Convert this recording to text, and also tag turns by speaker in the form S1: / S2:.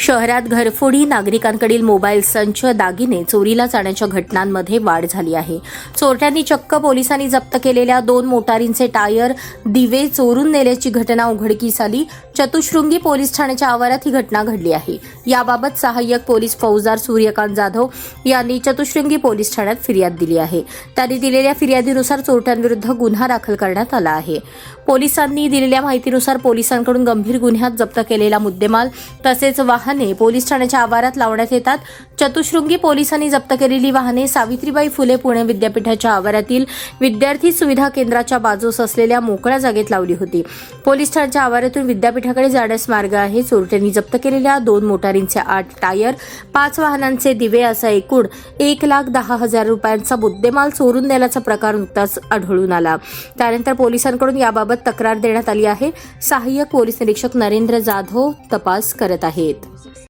S1: शहरात घरफोडी नागरिकांकडील मोबाईल संच दागिने चोरीला जाण्याच्या घटनांमध्ये वाढ झाली आहे. चोरट्यांनी चक्क पोलिसांनी जप्त केलेल्या दोन मोटारींचे टायर दिवे चोरून नेल्याची घटना उघडकीस आली. चतुशृंगी पोलीस ठाण्याच्या आवारात ही घटना घडली आहे. याबाबत सहाय्यक पोलीस फौजदार सूर्यकांत जाधव यांनी चतुशृंगी पोलीस ठाण्यात फिर्याद दिली आहे. त्यांनी दिलेल्या फिर्यादीनुसार चोरट्यांविरुद्ध गुन्हा दाखल करण्यात आला आहे. पोलिसांनी दिलेल्या माहितीनुसार पोलिसांकडून गंभीर गुन्ह्यात जप्त केलेला मुद्देमाल तसेच वाहन पोलीस ठाण्याच्या आवारात लावण्यात येतात. चतुशृंगी पोलिसांनी जप्त केलेली वाहने सावित्रीबाई फुले पुणे विद्यापीठाच्या आवारातील विद्यार्थी सुविधा केंद्राच्या बाजूस असलेल्या मोकळ्या जागेत लावली होती. पोलीस ठाण्याच्या आवारातून विद्यापीठाकडे जाण्यास मार्ग आहे. चोरट्यांनी जप्त केलेल्या दोन मोटारींचे आठ टायर पाच वाहनांचे दिवे असा एकूण एक लाख दहा हजार रुपयांचा मुद्देमाल चोरून नेल्याचा प्रकार नुकताच आढळून आला. त्यानंतर पोलिसांकडून याबाबत तक्रार देण्यात आली आहे. सहाय्यक पोलीस निरीक्षक नरेंद्र जाधव तपास करत आहेत.